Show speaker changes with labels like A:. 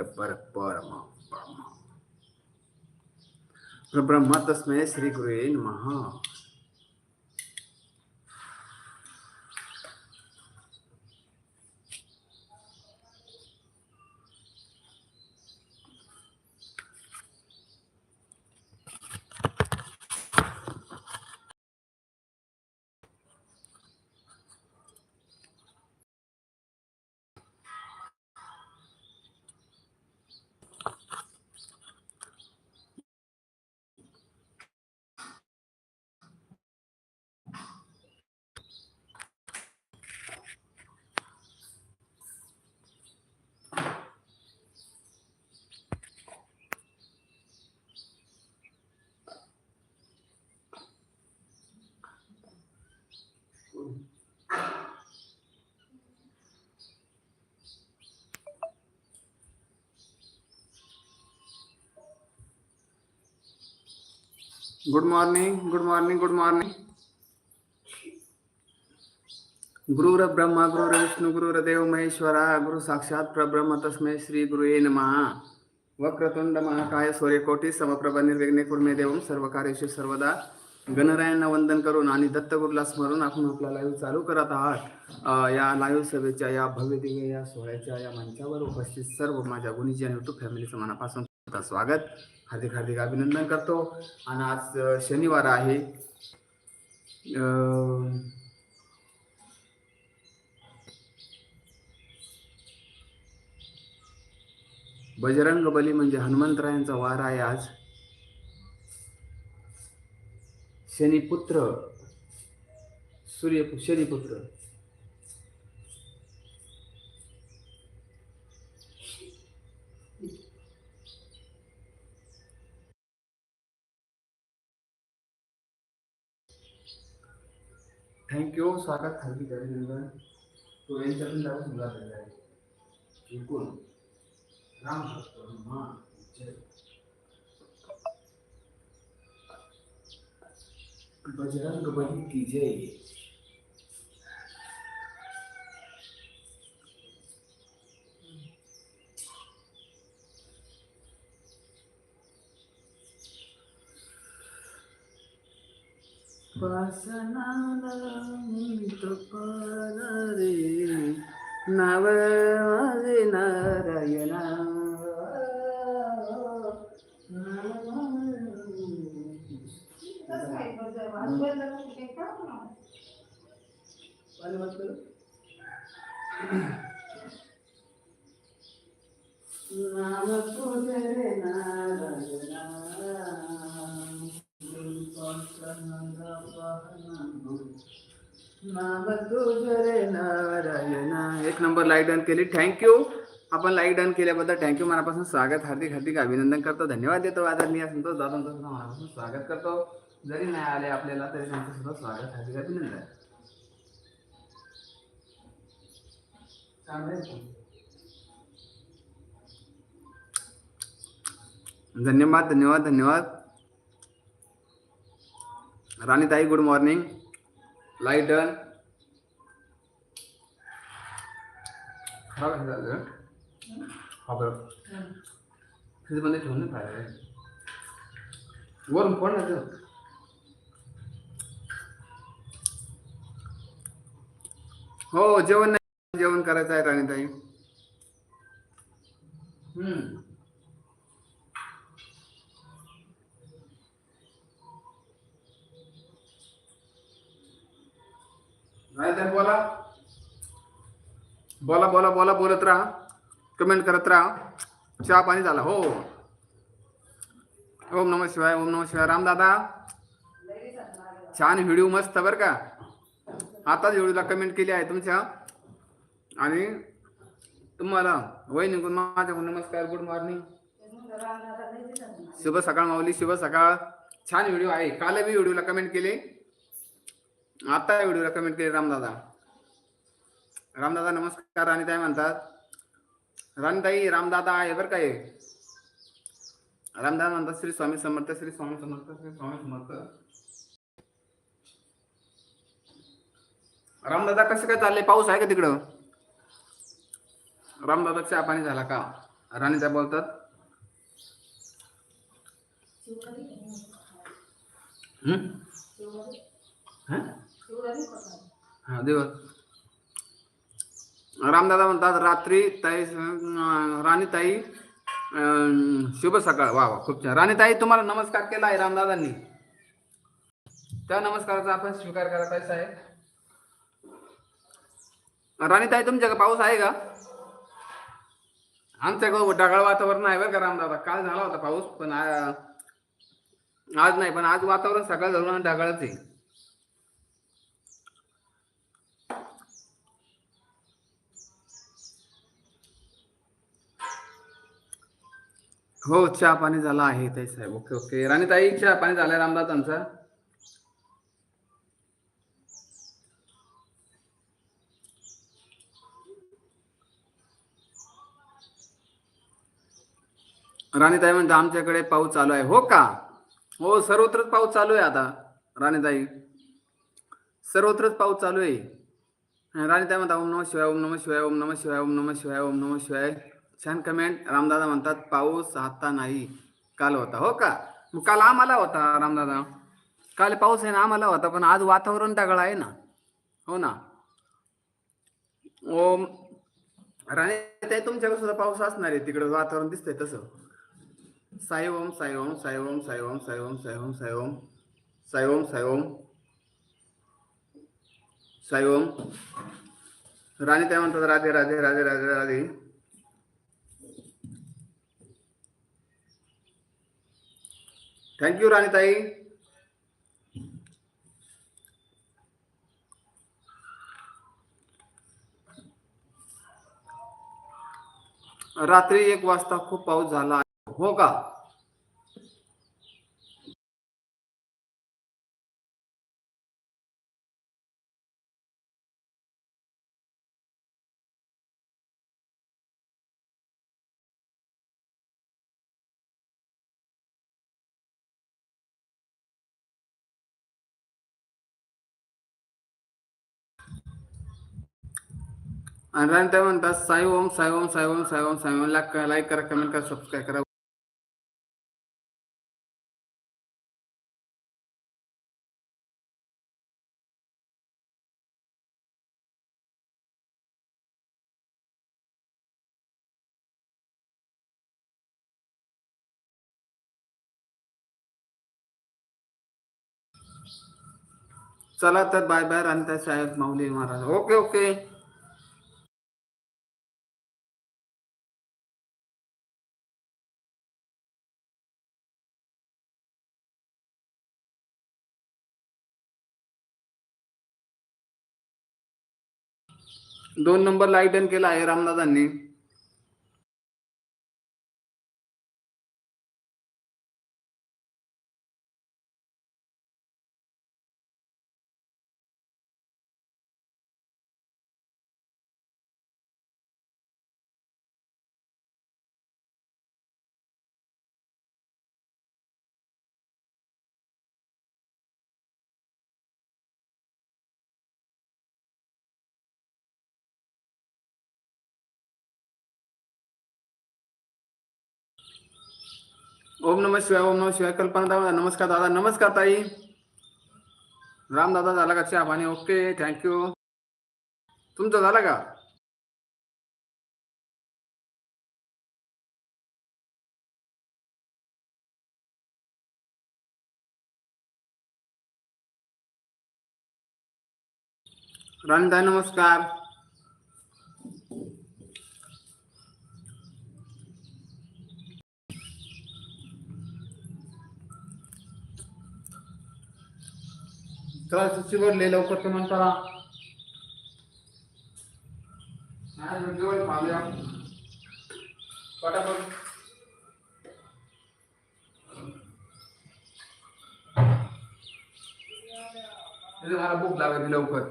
A: पर परम ब्रह्म तस्मै श्री गुरुवे नमः good morning good morning good morning गुरुर ब्रह्मा गुरुर विष्णू गुरुर्देव महेश्वरा गुरु साक्षात प्रब्रह्म तस्मै श्री गुरुये नमः वक्रतुंड महाकाय सूर्यकोटी समप्रभा निर्विघ्ने कुर्मे देवम सर्व कार्येषु सर्वदा गणरायांना वंदन करून आणि दत्तगुरूला स्मरून आपण आपला लाईव्ह चालू करत आहात या लाईव्ह सभेच्या या भव्य दिव्य या सोहळ्याच्या या मंचावर उपस्थित सर्व माझ्या गुणीजी आणि युट्यूब फॅमिलीचं मनापासून स्वागत. हार्दिक हार्दिक अभिनंदन करतो. आणि आज शनिवार आहे. बजरंग बली म्हणजे हनुमंतरायांचा वार आहे आज. शनिपुत्र सूर्य शनिपुत्र. थँक्यू स्वागत हार्दिक अभिनंदन तो यांच्यातून जाऊन मुला आहे. एकूण राम भक्त बजरंग बली की जय. ಪಾಸನಾಲಂತಪರೇ ನವಮಿ ನಾರಾಯಣ ನಾಮ ಪೂಜೆ नारायणा एक नंबर लाईक डन केली. थँक्यू आपण लाईक डन केल्याबद्दल थँक्यू मनापासून स्वागत हार्दिक हार्दिक अभिनंदन करतो. धन्यवाद देतो. आदरणीय संतोष दादांचं सुद्धा मनापासून स्वागत करतो. जरी नाही आले आपल्याला तरी त्यांचं सुद्धा स्वागत हार्दिक अभिनंदन. चांगलं धन्यवाद धन्यवाद धन्यवाद. राणीताई गुड मॉर्निंग लाइट डन खराब आहे झालं हा बरं फ्रीजमध्ये ठेवून नाही पाहिजे वरून कोण नाही ते? हो जेवण नाही जेवण करायचं आहे राणीताई हम्म. नाही बोला. बोला बोला बोला बोलत राहा. कमेंट करत राहा. चहा पाणी झाला. हो. ओम नम शिवाय ओम नम शिवाय. राम दादा. छान व्हिडिओ मस्त बरं का? आताच व्हिडिओला कमेंट केली आहे तुमच्या. आणि तुम्हाला वहिनी माझ्याकडून नमस्कार गुड मॉर्निंग शुभ सकाळ माऊली. शुभ सकाळ. छान व्हिडिओ आहे. काल मी व्हिडिओला कमेंट केले. आता व्हिडिओ रेकमेंड केले रामदादा. रामदादा नमस्कार. राणीताई म्हणतात राणीताई रामदादा आहे बरं काय रामदादा म्हणतात श्री स्वामी समर्थ श्री स्वामी समर्थ श्री स्वामी समर्थ. रामदादा कसं काय चाललंय? पाऊस आहे का तिकडं? रामदादा चहा पाणी झाला का? राणीताई बोलतात हं? हा दिवस रामदादा म्हणतात रात्री ताई राणीताई शुभ सकाळ. वा वा खूप छान. राणीताई तुम्हाला नमस्कार केला आहे रामदादांनी. त्या नमस्काराचा आपण स्वीकार करायचा आहे राणीताई तुमच्याकडे पाऊस आहे का? आमच्याकडे ढगाळ वातावरण आहे बरं का रामदादा. काल झाला होता पाऊस पण आज नाही पण आज वातावरण सकाळ झालं ढगाळच आहे. हो चहा पाणी झाला आहे ताई साहेब. Okay okay. राणीताई चहा पाणी झालाय रामदादांचा राणीताई म्हणते आमच्याकडे पाऊस चालू आहे. हो का? हो सर्वत्रच पाऊस चालू आहे आता राणीताई. सर्वत्रच पाऊस चालू आहे. राणीताई म्हणतात ओम नम शिवाय ओम नम शिवाय ओम नम शिवाय ओम नम शिवाय ओम नम शिवाय. छान कमेंट रामदादा म्हणतात पाऊस आता नाही. काल होता. हो का? मग काल आम्हाला होता रामदादा. काल पाऊस आहे ना आम्हाला होता पण आज वातावरण ढगाळ आहे ना. हो ना? ओम. ते तुमच्याकडे सुद्धा पाऊस असणार आहे. तिकडे वातावरण दिसतंय तसं. साई ओम साई ओम साई ओम साई ओम साई ओम साई ओम साई ओम साई ओम साई ओम साई ओम. राणे त्या म्हणतात राधे राधे राधे राधे राधे. थँक्यू राणीताई रात्री एक वाजता खूप पाऊस झाला आहे. हो का आणि राणी त्या म्हणतात साई ओम साई ओम साई ओम साई ओम साई ओम. लाईक करा कमेंट करा सबस्क्राईब करा चला तर बाय बाय राणीताई साहेब माऊली महाराज. ओके ओके दोन नंबर लाइट डन केला आहे रामदादांनी. ओम नमः शिवाय, ओम नमः शिवाय, कल्पना दादा, नमस्कार दादा, नमस्कार ताई। राम दादा, झाला का चहा पाणी? ओके थँक्यू तुमचं झालं का? राणीताई नमस्कार. तळाचं चिवडले लवकर तुम्ही म्हणता जेवण पटापट. मला भूक लागली लवकर.